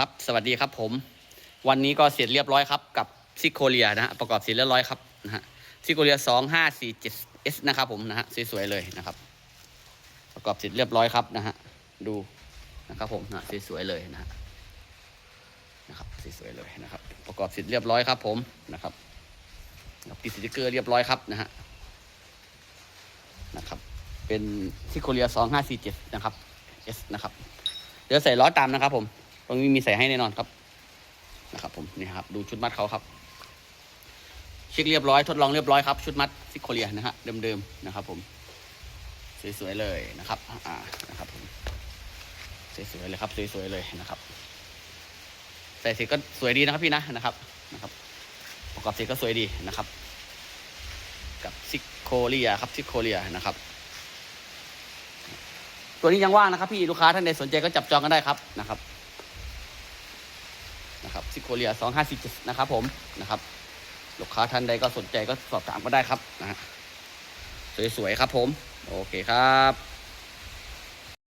ครับ สวัสดีครับผม วันนี้ก็เสร็จเรียบร้อยครับกับซิโคเลียนะฮะประกอบเสร็จเรียบร้อยครับนะฮะซิโคเลียสองห้าสี่เจ็ดเอสนะครับผมนะฮะสวยๆเลยนะครับ ประกอบเสร็จเรียบร้อยครับนะฮะดูนะครับผมนะสวยๆเลยนะฮะนะครับสวยๆเลยนะครับ ประกอบเสร็จเรียบร้อยครับ ผมนะครับติดสติกเกอร์เรียบร้อยครับนะฮะนะครับ เป็นซิโคเลียสองห้าสี่เจ็ดนะครับเอสนะครับ เดี๋ยวใส่ล้อตามนะครับผม รงนี้มีใส่ให้แน่นอนครับนะครับผมนี่ครับดูชุดมัดเขาครับ เช็คเรียบร้อยทดลองเรียบร้อยครับ ชุดมัดซิโคเลียนะฮะเดิมๆนะครับ ผมสวยๆเลยนะครับอ่านะครับผมสวยๆเลยครับสวยๆเลยนะครับใส่เสร็จก็สวยดีนะครับพี่นะนะครับนะครับประกอบเสร็จก็สวยดีนะครับ กับซิโคเลียครับซิโคเลียนะครับตัวนี้ยังว่างนะครับ พี่ลูกค้าท่านใดสนใจก็จับจองกันได้ครับนะครับ นะครับซิโคเลียสองห้าสี่เจ็ดนะครับผมนะครับลูกค้าท่านใดก็สนใจก็สอบถามก็ได้ครับนะสวยๆครับผม โอเคครับ